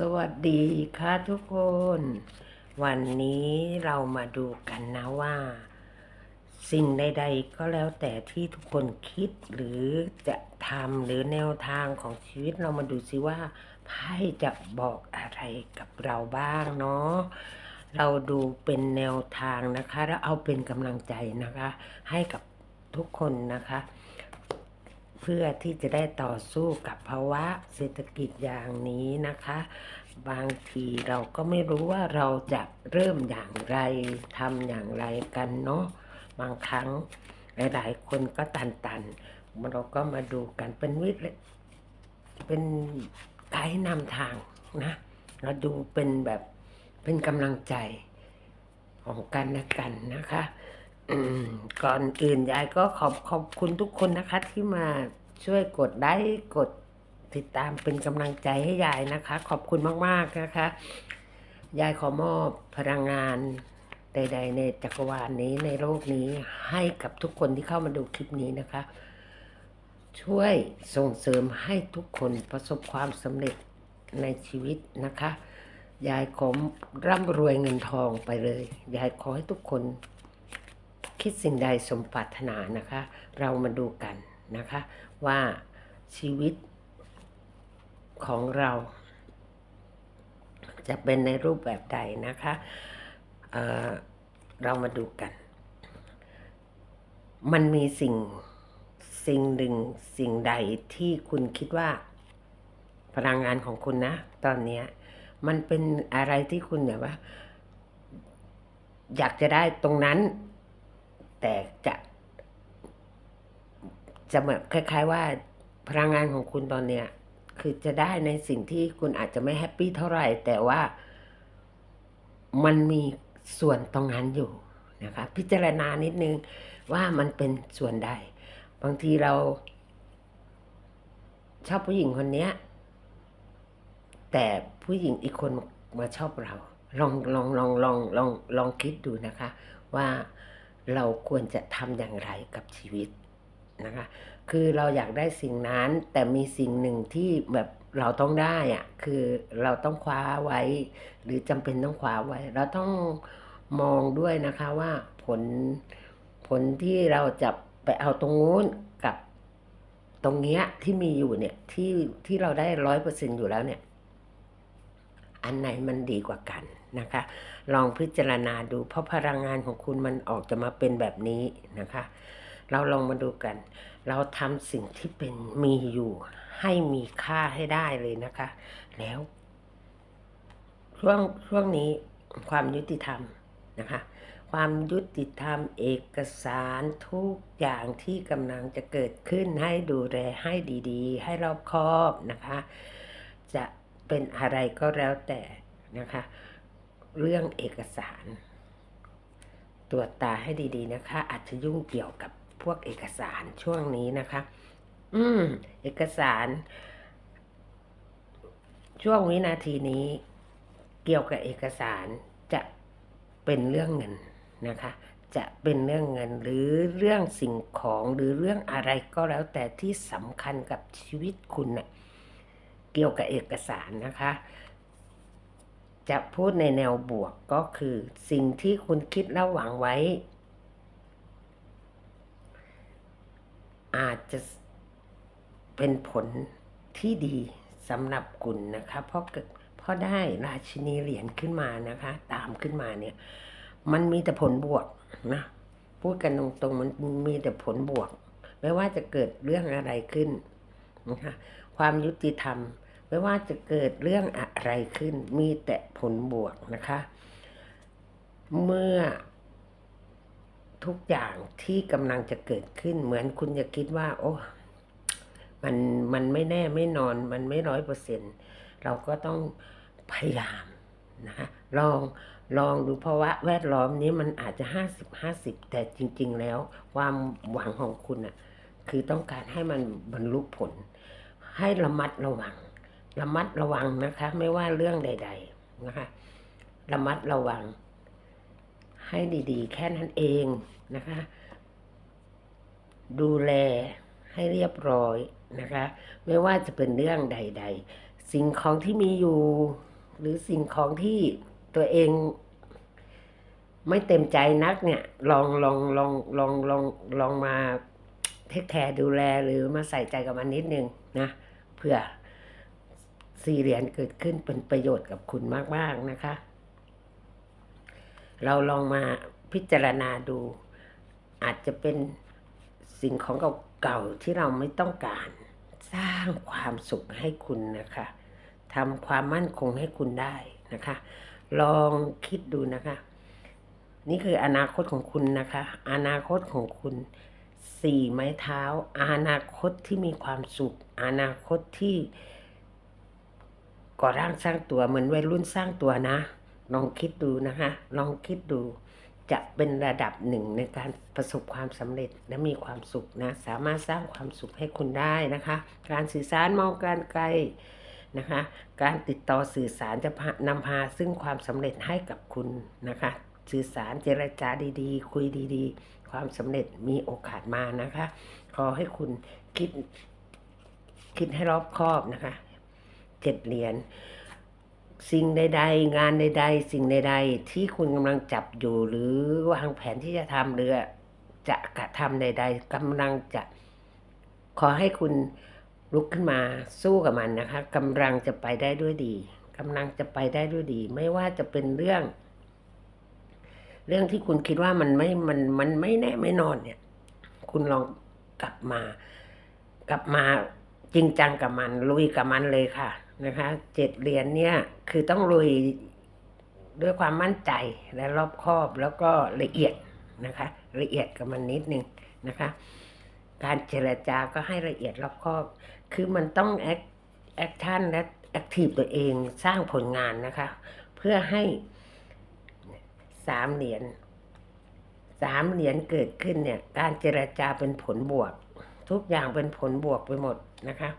สวัสดีค่ะทุกคน วันนี้เรามาดูกันนะว่า สิ่งใด ๆ ก็แล้วแต่ที่ทุกคนคิดหรือจะทำหรือแนวทางของชีวิตเรามาดูซิว่าไพ่จะบอกอะไรกับเราบ้างเนาะเราดูเป็นแนวทางนะคะ แล้วเอาเป็นกำลังใจนะคะ ให้กับทุกคนนะคะ เพื่อที่จะได้ต่อสู้กับภาวะเศรษฐกิจอย่างนี้นะคะ บางทีเราก็ไม่รู้ว่าเราจะเริ่มอย่างไรทำอย่างไรกันเนาะบางครั้งหลายๆคนก็ตันๆเราก็มาดูกันเป็นวิทย์เป็นไกด์นำทางนะเราดูเป็นแบบเป็นกำลังใจของกันและกันนะคะ ก่อนอื่นยายก็ขอบขอบคุณทุกคนนะคะ ที่มาช่วยกดไลค์กดติดตามเป็นกำลังใจให้ยายนะคะ ขอบคุณมากๆนะคะ ยายขอมอบพลังงานใด ๆ ในจักรวาลนี้ในโลกนี้ให้กับทุกคนที่เข้ามาดูคลิปนี้นะคะ ช่วยส่งเสริมให้ทุกคนประสบความสำเร็จในชีวิตนะคะ ยายขอร่ำรวยเงินทองไปเลย ยายขอให้ทุกคน คิดสิ่งใดสมปรารถนานะคะ เรามาดูกันนะคะ ว่าชีวิตของเรา จะเป็นในรูปแบบใดนะคะเเรามาดูกัน มันมีสิ่งสิ่งหนึ่งสิ่งใดที่คุณคิดว่า พลังงานของคุณนะ ตอนนี้มันเป็นอะไรที่คุณแบบว่า อยากจะได้ตรงนั้น แต่จะจะเหมือนคล้าย ๆ ว่าพลังงานของคุณตอนเนี้ย คือจะได้ในสิ่งที่คุณอาจจะไม่แฮปปี้เท่าไหร่ แต่ว่ามันมีส่วนตรงนั้นอยู่นะคะ พิจารณานิดนึงว่ามันเป็นส่วนใด บางทีเรา ชอบผู้หญิงคนเนี้ย แต่ผู้หญิงอีกคนมาชอบเรา ลองลองลองลองลองลองคิดดูนะคะ ว่า เราควรจะทำอย่างไรกับชีวิตนะคะ คือเราอยากได้สิ่งนั้นแต่มีสิ่งหนึ่งที่แบบเราต้องได้อะคือเราต้องคว้าไว้ หรือจำเป็นต้องคว้าไว้ เราต้องมองด้วยนะคะว่าผลผลที่เราจะไปเอาตรงนู้นกับตรงเนี้ยที่มีอยู่เนี่ยที่ที่เราได้ร้อยเปอร์เซ็นอยู่แล้วเนี่ย อันไหนมันดีกว่ากัน นะคะ ลองพิจารณาดูเพราะพลังงานของคุณมันออกจะมาเป็นแบบนี้นะคะ เราลองมาดูกัน เราทำสิ่งที่เป็นมีอยู่ ให้มีค่าให้ได้เลยนะคะ แล้วช่วงช่วงนี้ความยุติธรรมนะคะความยุติธรรมเอกสารทุกอย่างที่กำลังจะเกิดขึ้นให้ดูแลให้ดีๆ ให้รอบคอบนะคะ จะเป็นอะไรก็แล้วแต่นะคะ เรื่องเอกสาร ตรวจตาให้ดีๆนะคะ อาจจะยุ่งเกี่ยวกับพวกเอกสารช่วงนี้นะคะ อืม เอกสาร ช่วงวินาทีนี้ เกี่ยวกับเอกสารจะเป็นเรื่องเงินนะคะ จะเป็นเรื่องเงินหรือเรื่องสิ่งของหรือเรื่องอะไรก็แล้วแต่ที่สำคัญกับชีวิตคุณเนะ่ะเกี่ยวกับเอกสารนะคะ จะพูดในแนวบวกก็คือสิ่งที่คุณคิดและหวังไว้ อาจจะเป็นผลที่ดีสำหรับคุณนะคะเพราะเกิดเพราะได้ราชินีเหรียญขึ้นมานะคะ ตามขึ้นมาเนี่ย มันมีแต่ผลบวกนะพูดกันตรงๆมันมีแต่ผลบวก ไม่ว่าจะเกิดเรื่องอะไรขึ้นนะคะความยุติธรรม ไม่ว่าจะเกิดเรื่องอะไรขึ้น มีแต่ผลบวกนะคะ เมื่อทุกอย่างที่กำลังจะเกิดขึ้น เหมือนคุณจะคิดว่า โอ้ มันมันไม่แน่ไม่นอน มันไม่ร้อยเปอร์เซ็นเราก็ต้องพยายามนะคะลองลองดูเพราะว่าแวดล้อมนี้มันอาจจะห้าสิบห้าสิบแต่จริง ๆ แล้ว ความหวังของคุณอะ คือต้องการให้มันบรรลุผล ให้ระมัดระวัง ระมัดระวังนะคะ ไม่ว่าเรื่องใด ๆนะคะ ระมัดระวัง ให้ดีๆ แค่นั้นเองนะคะ ดูแลให้เรียบร้อยนะคะ ไม่ว่าจะเป็นเรื่องใด ๆ สิ่งของที่มีอยู่ หรือสิ่งของที่ตัวเองไม่เต็มใจนักเนี่ย ลองลองลองลองลองลองมาเทคแคร์ดูแลหรือมาใส่ใจกับมันนิดนึงนะเพื่อ สี่เหรียญเกิดขึ้นเป็นประโยชน์กับคุณมากๆนะคะ เราลองมาพิจารณาดู อาจจะเป็นสิ่งของเก่าๆที่เราไม่ต้องการ สร้างความสุขให้คุณนะคะทำความมั่นคงให้คุณได้นะคะ ลองคิดดูนะคะ นี่คืออนาคตของคุณนะคะ อนาคตของคุณสี่ไม้เท้า อนาคตที่มีความสุข อนาคตที่ ก่อร่างสร้างตัวเหมือนวัยรุ่นสร้างตัวนะลองคิดดูนะคะลองคิดดูจะเป็นระดับหนึ่งในการประสบความสำเร็จและมีความสุขนะ สามารถสร้างความสุขให้คุณได้นะคะ การสื่อสารมองการไกลนะคะ การติดต่อสื่อสารจะพานำพาซึ่งความสำเร็จให้กับคุณนะคะ สื่อสารเจรจาดีๆ คุยดีๆ ความสำเร็จมีโอกาสมานะคะ ขอให้คุณคิดคิดให้รอบคอบนะคะ เจ็ดเหรียญสิ่งใด ๆ งานใด ๆ สิ่งใด ๆ ที่คุณกำลังจับอยู่หรือวางแผนที่จะทำหรือจะกระทำใด ๆกำลังจะ ขอให้คุณลุกขึ้นมาสู้กับมันนะคะกำลังจะไปได้ด้วยดีกำลังจะไปได้ด้วยดี ไม่ว่าจะเป็นเรื่อง เรื่องที่คุณคิดว่ามันไม่มันมันไม่แน่ไม่นอนเนี่ย คุณลองกลับมา กลับมาจริงจังกับมัน ลุยกับมันเลยค่ะ นะคะเจ็ดเหรียญเนี่ยคือต้องลุยด้วยความมั่นใจและรอบคอบแล้วก็ละเอียดนะคะ ละเอียดกับมันนิดนึงนะคะ การเจรจาก็ให้ละเอียดรอบคอบ คือมันต้องแอคแอคชั่นและแอคทีฟตัวเองสร้างผลงานนะคะ เพื่อให้สามเหรียญสามเหรียญเกิดขึ้นเนี่ย การเจรจาเป็นผลบวก ทุกอย่างเป็นผลบวกไปหมดนะคะ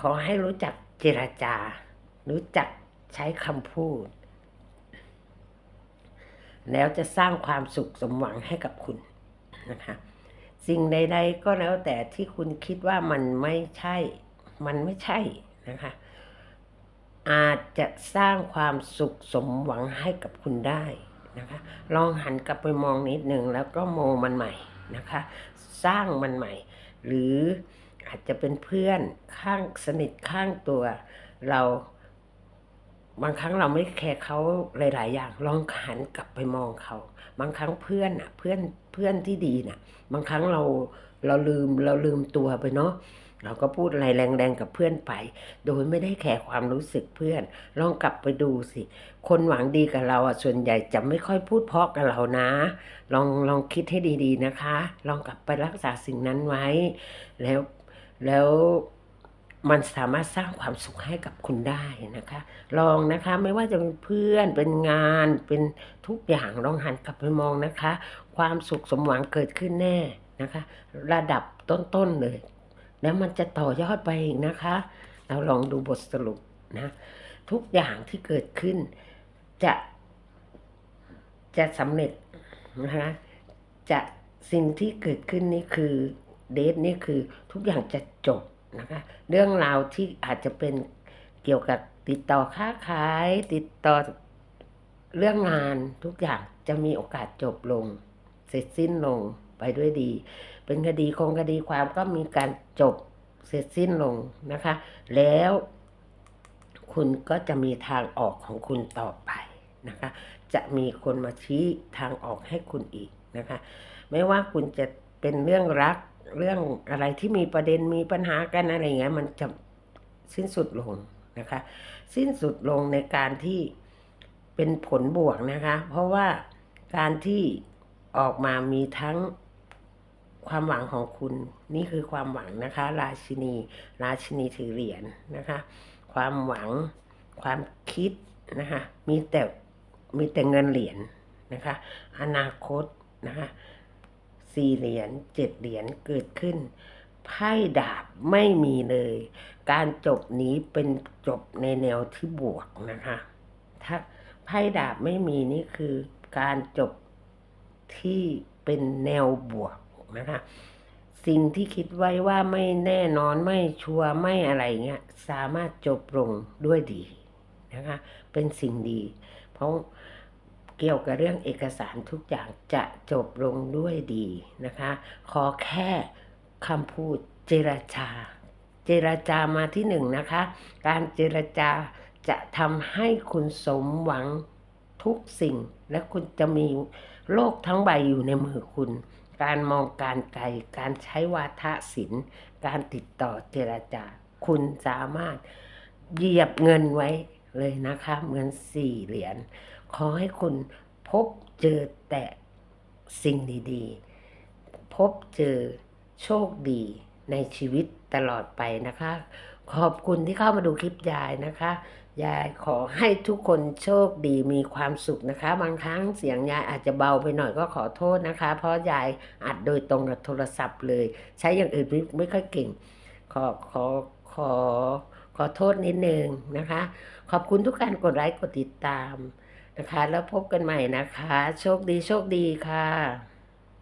ขอให้รู้จัก เจรจา รู้จักใช้คำพูด แล้วจะสร้างความสุขสมหวังให้กับคุณนะคะ สิ่งใด ๆ ก็แล้วแต่ที่คุณคิดว่ามันไม่ใช่ มันไม่ใช่นะคะ อาจจะสร้างความสุขสมหวังให้กับคุณได้นะคะ ลองหันกลับไปมองนิดหนึ่งแล้วก็โมมันใหม่นะคะ สร้างมันใหม่ หรือ อาจจะเป็นเพื่อนข้างสนิทข้างตัว เราบางครั้งเราไม่แคร์เขาหลาย ๆ อย่างลองหันกลับไปมองเขา บางครั้งเพื่อนอะ เพื่อนเพื่อนที่ดีน่ะ บางครั้งเราเราลืมเราลืมตัวไปเนาะเราก็พูดอะไรแรงๆกับเพื่อนไป โดยไม่ได้แคร์ความรู้สึกเพื่อน ลองกลับไปดูสิ คนหวังดีกับเราอะส่วนใหญ่จะไม่ค่อยพูดเพาะกับเรานะ ลองลองคิดให้ดีๆนะคะ ลองกลับไปรักษาสิ่งนั้นไว้ แล้ว แล้วมันสามารถสร้างความสุขให้กับคุณได้นะคะ ลองนะคะไม่ว่าจะเป็นเพื่อนเป็นงานเป็นทุกอย่างลองหันกลับไปมองนะคะ ความสุขสมหวังเกิดขึ้นแน่นะคะ ระดับต้นๆเลย แล้วมันจะต่อยอดไปอีกนะคะ เราลองดูบทสรุปนะทุกอย่างที่เกิดขึ้นจะจะสำเร็จนะคะจะสิ่งที่เกิดขึ้นนี่คือ เดทนี่คือทุกอย่างจะจบนะคะ เรื่องราวที่อาจจะเป็นเกี่ยวกับติดต่อค้าขาย ติดต่อเรื่องงานทุกอย่างจะมีโอกาสจบลง เสร็จสิ้นลงไปด้วยดี เป็นคดีคงคดีความก็มีการจบเสร็จสิ้นลงนะคะ แล้วคุณก็จะมีทางออกของคุณต่อไปนะคะ จะมีคนมาชี้ทางออกให้คุณอีกนะคะ ไม่ว่าคุณจะ เป็นเรื่องรักเรื่องอะไรที่มีประเด็นมีปัญหากันอะไรเงี้ยมันจะสิ้นสุดลงนะคะ สิ้นสุดลงในการที่เป็นผลบวกนะคะ เพราะว่าการที่ออกมามีทั้งความหวังของคุณ นี่คือความหวังนะคะ ราชินี ราชินีถือเหรียญนะคะ ความหวังความคิดนะคะ มีแต่มีแต่เงินเหรียญนะคะ อนาคตนะคะ สี่เหรียญเจ็ดเหรียญเกิดขึ้น ไพ่ดาบไม่มีเลย การจบนี้เป็นจบในแนวที่บวกนะคะ ถ้าไพ่ดาบไม่มีนี่คือการจบที่เป็นแนวบวกนะคะ สิ่งที่คิดไว้ว่าไม่แน่นอนไม่ชัวร์ไม่อะไรเงี้ย สามารถจบลงด้วยดีนะคะ เป็นสิ่งดี เพราะ เกี่ยวกับเรื่องเอกสารทุกอย่างจะจบลงด้วยดีนะคะ ขอแค่คำพูดเจรจา เจรจามาที่หนึ่งนะคะ การเจรจาจะทำให้คุณสมหวังทุกสิ่ง และคุณจะมีโลกทั้งใบอยู่ในมือคุณ การมองการไกล การใช้วาทศิลป์ การติดต่อเจรจา คุณสามารถเหยียบเงินไว้เลยนะคะ เหมือนสี่เหรียญ ขอให้คุณพบเจอแต่สิ่งดีๆ พบเจอโชคดีในชีวิตตลอดไปนะคะ ขอบคุณที่เข้ามาดูคลิปยายนะคะ ยายขอให้ทุกคนโชคดีมีความสุขนะคะ บางครั้งเสียงยายอาจจะเบาไปหน่อยก็ขอโทษนะคะ เพราะยายอัดโดยตรงกับโทรศัพท์เลย ใช้อย่างอื่นไม่ไม่ค่อยเก่ง ขอขอขอขอโทษนิดนึงนะคะ ขอบคุณทุกการกดไลค์กดติดตาม นะคะ แล้วพบกันใหม่นะคะ โชคดีโชคดีค่ะ